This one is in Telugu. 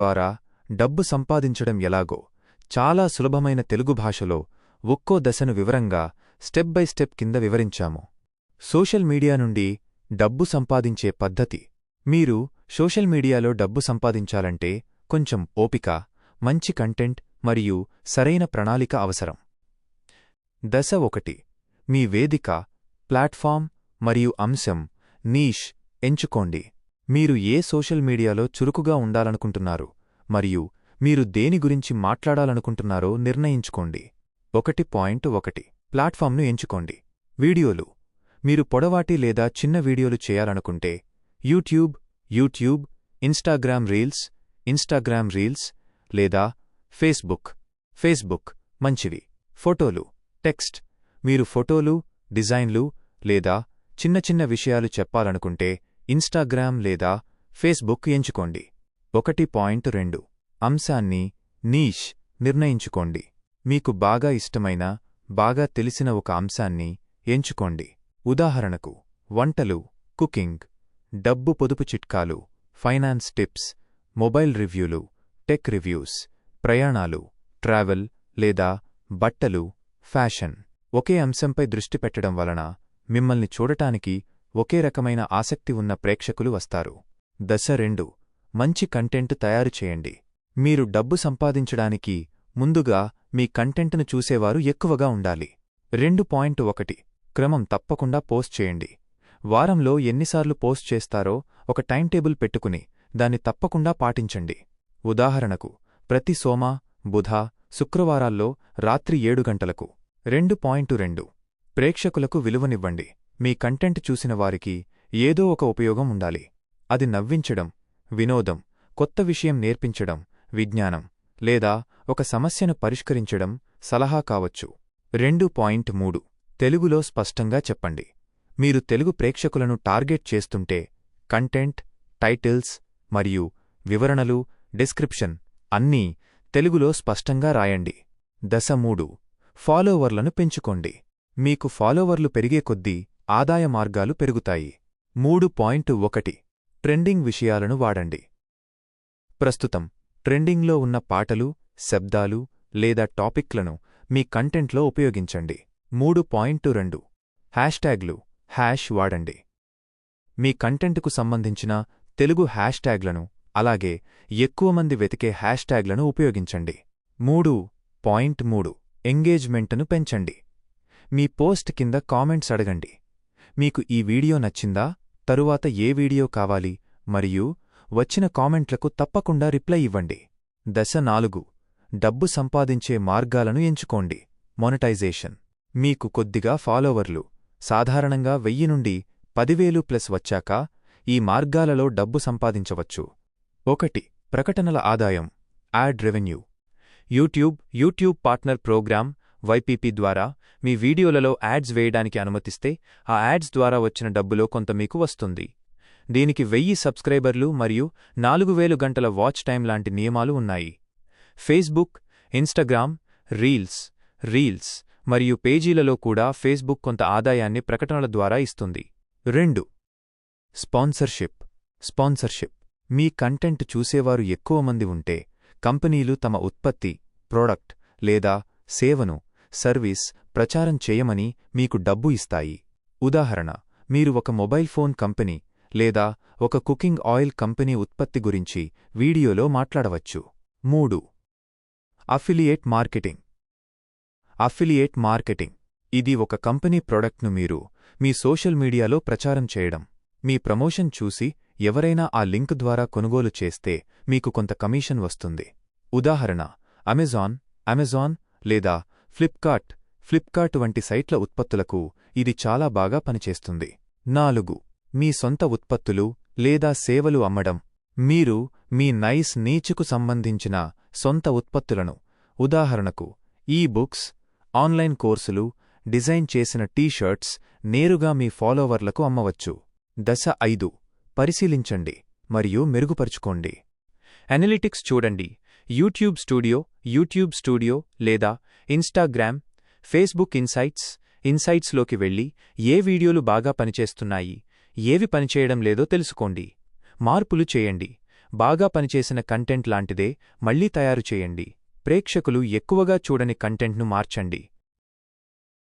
ద్వారా డబ్బు సంపాదించడం ఎలాగో చాలా సులభమైన తెలుగు భాషలో ఒక్కో దశను వివరంగా స్టెప్ బై స్టెప్ కింద వివరించాము. సోషల్ మీడియా నుండి డబ్బు సంపాదించే పద్ధతి. మీరు సోషల్ మీడియాలో డబ్బు సంపాదించాలంటే కొంచెం ఓపిక మంచి కంటెంట్ మరియు సరైన ప్రణాళిక అవసరం. దశ ఒకటి మీ వేదిక ప్లాట్ఫామ్ మరియు అంశం నీష్ ఎంచుకోండి. మీరు ఏ సోషల్ మీడియాలో చురుకుగా ఉండాలనుకుంటున్నారు? మరియు మీరు దేని గురించి మాట్లాడాలనుకుంటున్నారో నిర్ణయించుకోండి. ఒకటి పాయింట్ ఒకటి. ప్లాట్ఫామ్ను ఎంచుకోండి. వీడియోలు. మీరు పొడవాటి లేదా చిన్న వీడియోలు చేయాలనుకుంటే YouTube YouTube Instagram reels Instagram reels లేదా ఫేస్బుక్. ఫేస్బుక్ మంచివి. ఫోటోలు. టెక్స్ట్. మీరు ఫోటోలు డిజైన్లు లేదా చిన్న చిన్న విషయాలు చెప్పాలనుకుంటే ఇన్స్టాగ్రామ్ లేదా ఫేస్బుక్ ఎంచుకోండి. ఒకటి పాయింట్ రెండు. అంశాన్ని నీష్ నిర్ణయించుకోండి. మీకు బాగా ఇష్టమైన బాగా తెలిసిన ఒక అంశాన్ని ఎంచుకోండి. ఉదాహరణకు వంటలు కుకింగ్ డబ్బు పొదుపు చిట్కాలు ఫైనాన్స్ టిప్స్ మొబైల్ రివ్యూలు టెక్ రివ్యూస్ ప్రయాణాలు ట్రావెల్ లేదా బట్టలు ఫ్యాషన్. ఒకే అంశంపై దృష్టి పెట్టడం వలన మిమ్మల్ని చూడటానికి ఒకే రకమైన ఆసక్తి ఉన్న ప్రేక్షకులు వస్తారు. దశ రెండు. మంచి కంటెంట్ తయారు చేయండి. మీరు డబ్బు సంపాదించడానికి ముందుగా మీ కంటెంట్ను చూసేవారు ఎక్కువగా ఉండాలి. రెండు పాయింట్ ఒకటి. క్రమం తప్పకుండా పోస్ట్ చేయండి. వారంలో ఎన్నిసార్లు పోస్ట్ చేస్తారో ఒక టైం టేబుల్ పెట్టుకుని దాన్ని తప్పకుండా పాటించండి. ఉదాహరణకు ప్రతి సోమ బుధ శుక్రవారాల్లో రాత్రి ఏడు గంటలకు రెండు పాయింట్ రెండు. ప్రేక్షకులకు విలువనివ్వండి. మీ కంటెంట్ చూసిన వారికి ఏదో ఒక ఉపయోగం ఉండాలి. అది నవ్వించడం వినోదం కొత్త విషయం నేర్పించడం విజ్ఞానం లేదా ఒక సమస్యను పరిష్కరించడం సలహా కావచ్చు. రెండు పాయింట్ మూడు. తెలుగులో స్పష్టంగా చెప్పండి. మీరు తెలుగు ప్రేక్షకులను టార్గెట్ చేస్తుంటే కంటెంట్ టైటిల్స్ మరియు వివరణలు డిస్క్రిప్షన్ అన్నీ తెలుగులో స్పష్టంగా రాయండి. దశ మూడు. ఫాలోవర్లను పెంచుకోండి. మీకు ఫాలోవర్లు పెరిగే కొద్దీ ఆదాయ మార్గాలు పెరుగుతాయి. మూడు పాయింట్ ఒకటి. ట్రెండింగ్ విషయాలను వాడండి. ప్రస్తుతం ట్రెండింగ్లో ఉన్న పాటలు శబ్దాలు లేదా టాపిక్లను మీ కంటెంట్లో ఉపయోగించండి. మూడు పాయింట్ రెండు హ్యాష్ట్యాగ్లు హ్యాష్ వాడండి. మీ కంటెంట్కు సంబంధించిన తెలుగు హ్యాష్ట్యాగ్లను అలాగే ఎక్కువ మంది వెతికే హ్యాష్ట్యాగ్లను ఉపయోగించండి. మూడు పాయింట్ మూడు ఎంగేజ్మెంట్ను పెంచండి. మీ పోస్ట్ కింద కామెంట్స్ అడగండి. మీకు ఈ వీడియో నచ్చిందా? తరువాత ఏ వీడియో కావాలి మరియు వచ్చిన కామెంట్లకు తప్పకుండా రిప్లై ఇవ్వండి. దశ నాలుగు. డబ్బు సంపాదించే మార్గాలను ఎంచుకోండి. మొనటైజేషన్. మీకు కొద్దిగా ఫాలోవర్లు సాధారణంగా వెయ్యి నుండి పదివేలు ప్లస్ వచ్చాక ఈ మార్గాలలో డబ్బు సంపాదించవచ్చు. ఒకటి. ప్రకటనల ఆదాయం. Ad revenue. YouTube YouTube partner programme YPP ద్వారా మీ వీడియోలలో యాడ్స్ వేయడానికి అనుమతిస్తే ఆ యాడ్స్ ద్వారా వచ్చిన డబ్బులో కొంత మీకు వస్తుంది. దీనికి వెయ్యి సబ్స్క్రైబర్లు మరియు నాలుగు వేలు గంటల వాచ్ టైం లాంటి నియమాలు ఉన్నాయి. ఫేస్బుక్ ఇన్స్టాగ్రామ్ రీల్స్ రీల్స్ మరియు పేజీలలో కూడా ఫేస్బుక్ కొంత ఆదాయాన్ని ప్రకటనల ద్వారా ఇస్తుంది. రెండు. స్పాన్సర్షిప్. స్పాన్సర్షిప్. మీ కంటెంట్ చూసేవారు ఎక్కువ మంది ఉంటే కంపెనీలు తమ ఉత్పత్తి ప్రోడక్ట్ లేదా సేవను సర్వీస్ ప్రచారం చేయమని మీకు డబ్బు ఇస్తాయి. ఉదాహరణ మీరు ఒక మొబైల్ ఫోన్ కంపెనీ లేదా ఒక కుకింగ్ ఆయిల్ కంపెనీ ఉత్పత్తి గురించి వీడియోలో మాట్లాడవచ్చు. మూడు అఫిలియేట్ మార్కెటింగ్. అఫిలియేట్ మార్కెటింగ్ ఇది ఒక కంపెనీ ప్రొడక్ట్ను మీరు మీ సోషల్ మీడియాలో ప్రచారం చేయడం. మీ ప్రమోషన్ చూసి ఎవరైనా ఆ లింక్ ద్వారా కొనుగోలు చేస్తే మీకు కొంత కమిషన్ వస్తుంది. ఉదాహరణ అమెజాన్ అమెజాన్ లేదా ఫ్లిప్కార్ట్ ఫ్లిప్కార్ట్ వంటి సైట్ల ఉత్పత్తులకు ఇది చాలా బాగా పనిచేస్తుంది. నాలుగు మీ సొంత ఉత్పత్తులు లేదా సేవలు అమ్మడం. మీరు మీ నైస్ నీచుకు సంబంధించిన సొంత ఉత్పత్తులను ఉదాహరణకు ఈ బుక్స్ ఆన్లైన్ కోర్సులు డిజైన్ చేసిన టీషర్ట్స్ నేరుగా మీ ఫాలోవర్లకు అమ్మవచ్చు. దశ ఐదు పరిశీలించండి మరియు మెరుగుపరుచుకోండి. అనలిటిక్స్ చూడండి. యూట్యూబ్ స్టూడియో యూట్యూబ్ స్టూడియో లేదా ఇన్స్టాగ్రామ్ ఫేస్బుక్ ఇన్సైట్స్ ఇన్సైట్స్లోకి వెళ్ళి ఏ వీడియోలు బాగా పనిచేస్తున్నాయి ఏవి పనిచేయడం లేదో తెలుసుకోండి. మార్పులు చేయండి. బాగా పనిచేసిన కంటెంట్ లాంటిదే మళ్ళీ తయారు చేయండి. ప్రేక్షకులు ఎక్కువగా చూడని కంటెంట్ను మార్చండి.